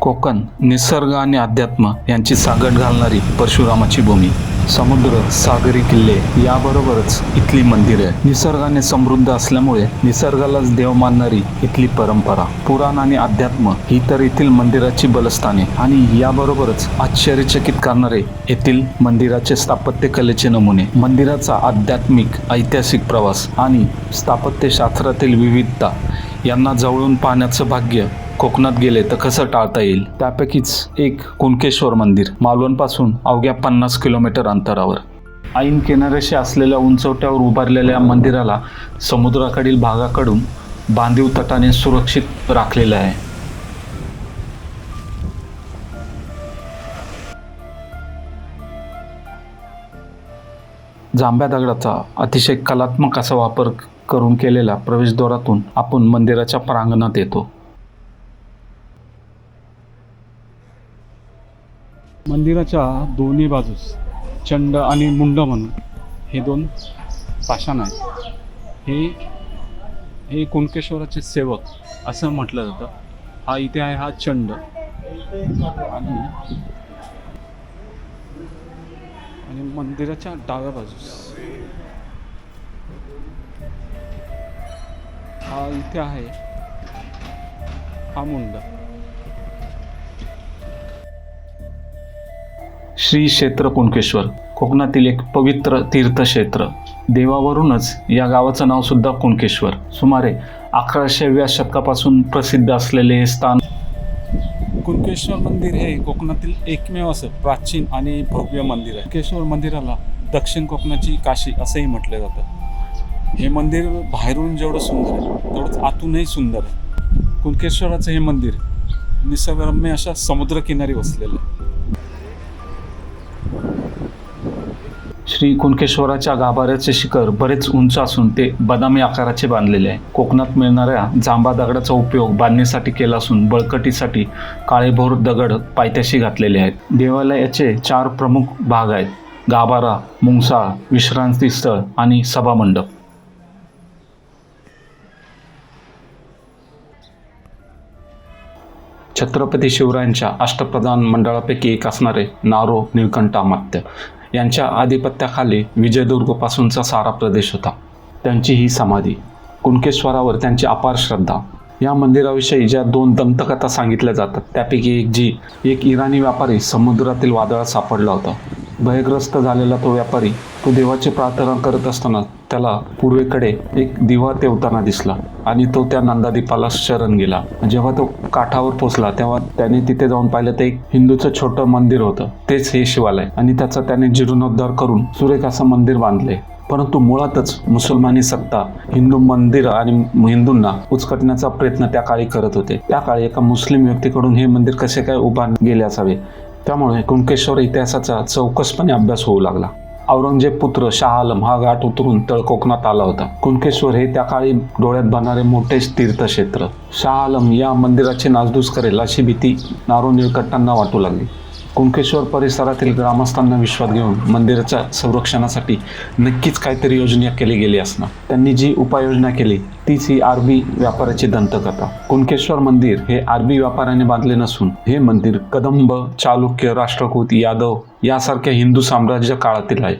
कोकण निसर्ग आणि अध्यात्म यांची सागट घालणारी परशुरामाची भूमी. समुद्र सागरी किल्ले याबरोबरच इथली मंदिरे. निसर्गाने समृद्ध असल्यामुळे निसर्गालाच देव मानणारी इथली परंपरा. पुराण आणि अध्यात्म ही तर येथील मंदिराची बलस्थाने आणि याबरोबरच आश्चर्यचकित करणारे येथील मंदिराचे स्थापत्य कलेचे नमुने. मंदिराचा आध्यात्मिक ऐतिहासिक प्रवास आणि स्थापत्यशास्त्रातील विविधता यांना जवळून पाहण्याचं भाग्य कोकणात गेले तर कसं टाळता येईल? त्यापैकीच एक कुणकेश्वर मंदिर मालवणपासून अवघ्या पन्नास किलोमीटर अंतरावर. ऐन किनाऱ्याशी असलेल्या उंचवट्यावर उभारलेल्या मंदिराला समुद्राकडील भागाकडून बांधीव तटाने सुरक्षित राखलेलं आहे. जांभ्या दगडाचा अतिशय कलात्मक असा वापर करून केलेल्या प्रवेशद्वारातून आपण मंदिराच्या प्रांगणात येतो. मंदिराच्या दोन्ही बाजूस चंड आणि मुंड म्हणून हे दोन पाषाण आहेत. हे हे कुणकेश्वराचे सेवक असं म्हटलं जातं. हा इथे आहे हा चंड. आणि आणि मंदिराच्या डाव्या बाजूस. हा इथे आहे हा मुंड. श्री क्षेत्र कुणकेश्वर. कोकणातील एक पवित्र तीर्थक्षेत्र. देवावरूनच या गावाचं नावसुद्धा कुणकेश्वर. सुमारे अकराशेव्या शतकापासून प्रसिद्ध असलेले हे स्थान कुणकेश्वर मंदिर हे कोकणातील एकमेव असं प्राचीन आणि भव्य मंदिर आहे. कुणकेश्वर मंदिराला दक्षिण कोकणाची काशी असंही म्हटलं जातं. हे मंदिर बाहेरून जेवढं सुंदर आहे तेवढंच आतूनही सुंदर आहे. कुणकेश्वराचं हे मंदिर निसर्गरम्य अशा समुद्रकिनारी वसलेलं आहे. श्री कुणकेश्वराच्या गाभाऱ्याचे शिखर बरेच उंच असून ते बदामी आकाराचे बांधलेले आहे. कोकणात मिळणाऱ्या जांबा दगडाचा उपयोग बांधणीसाठी केला असून बळकटीसाठी काळेभोर दगड पायथ्याशी घातलेले आहेत. देवालयाचे चार प्रमुख भाग आहेत. गाभारा मुंगसाळ विश्रांती स्थळ आणि सभामंडप. छत्रपती शिवरायांच्या अष्टप्रधान मंडळापैकी एक असणारे नारो निळकंठ अमात्य यांच्या आधिपत्याखाली विजयदुर्गपासूनचा सारा प्रदेश होता. त्यांची ही समाधी कुणकेश्वरावर त्यांची अपार श्रद्धा या मंदिराविषयी ज्या दोन दंतकथा सांगितल्या जातात त्यापैकी एक जी एक इराणी व्यापारी समुद्रातील वादळात सापडला होता. भयग्रस्त झालेला तो व्यापारी तो देवाची प्रार्थना करत असताना त्याला पूर्वेकडे एक दिवा तेवताना दिसला आणि तो त्या नंदादीपाला शरण गेला. जेव्हा तो काठावर पोचला तेव्हा त्याने तिथे जाऊन पाहिलं तर एक हिंदूचं छोटं मंदिर होतं. तेच हे शिवालय आणि त्याचा त्याने जीर्णोद्धार करून सुरेख असं मंदिर बांधले. परंतु मुळातच मुसलमानी सत्ता हिंदू मंदिर आणि हिंदूंना उचकटण्याचा प्रयत्न त्या काळी करत होते. त्या काळी एका मुस्लिम व्यक्तीकडून हे मंदिर कसे काय उभा गेले असावे? त्यामुळे कुणकेश्वर इतिहासाचा चौकसपणे अभ्यास होऊ लागला. औरंगजेब पुत्र शाह आलम हा घाट उतरून तळ कोकणात आला होता. कुणकेश्वर हे त्या काळी डोळ्यात भरणारे मोठे तीर्थक्षेत्र. शाह आलम या मंदिराची नासधूस करेल अशी भीती नारो निळकट्टांना वाटू लागली. कुणकेश्वर परिसरातील ग्रामस्थांना विश्वास घेऊन मंदिराच्या संरक्षणासाठी नक्कीच काहीतरी योजना केली गेली असणार. त्यांनी जी उपाययोजना केली तीच ही आरबी व्यापाराची दंतकथा. कुणकेश्वर मंदिर हे आरबी व्यापाऱ्याने बांधले नसून हे मंदिर कदंब चालुक्य राष्ट्रकूट यादव यासारख्या हिंदू साम्राज्य काळातील आहे.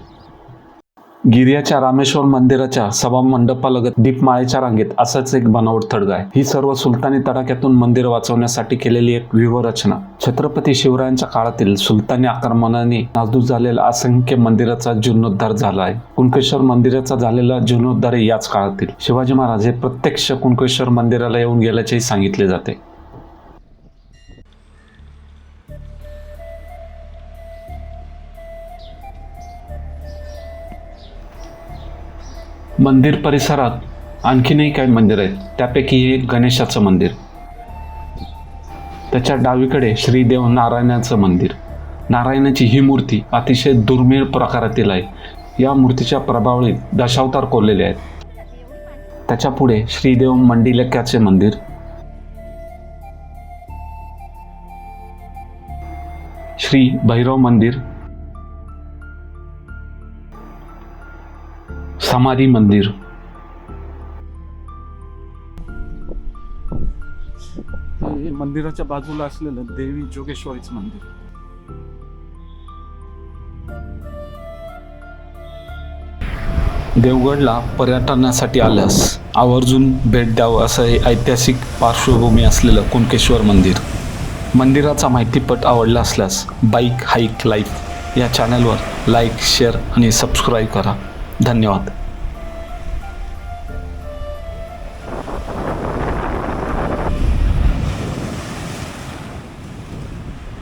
गिर्याच्या रामेश्वर मंदिराच्या सभा मंडपालगत दीपमाळेच्या रांगेत असाच एक बनावट थडगा आहे. ही सर्व सुलतानी तडाख्यातून मंदिर वाचवण्यासाठी केलेली एक व्यूहरचना. छत्रपती शिवरायांच्या काळातील सुलतानी आक्रमणाने नाजूक झालेला असंख्य मंदिराचा जीर्णोद्धार झाला आहे. कुणकेश्वर मंदिराचा झालेला जीर्णोद्धार याच काळातील. शिवाजी महाराज हे प्रत्यक्ष कुणकेश्वर मंदिराला येऊन गेल्याचेही सांगितले जाते. मंदिर परिसरात आणखीनही काही मंदिर आहेत. त्यापैकी एक गणेशाचं मंदिर. त्याच्या डावीकडे श्रीदेव नारायणाचं मंदिर. नारायणाची ही मूर्ती अतिशय दुर्मिळ प्रकारातील आहे. या मूर्तीच्या प्रभावळीत दशावतार कोरलेले आहेत. त्याच्या पुढे श्रीदेव मंडिलक्याचे मंदिर. श्री भैरव मंदिर. समाधी मंदिर. हे मंदिराच्या बाजूला असलेलं देवी जोगेश्वरीचं मंदिर. देवगडला पर्यटनासाठी आल्यास आवर्जून भेट द्यावं असं हे ऐतिहासिक पार्श्वभूमी असलेलं कुणकेश्वर मंदिर. मंदिराचा माहितीपट आवडला असल्यास बाईक हाईक लाईफ या चॅनलवर लाईक शेअर आणि सबस्क्राईब करा. धन्यवाद.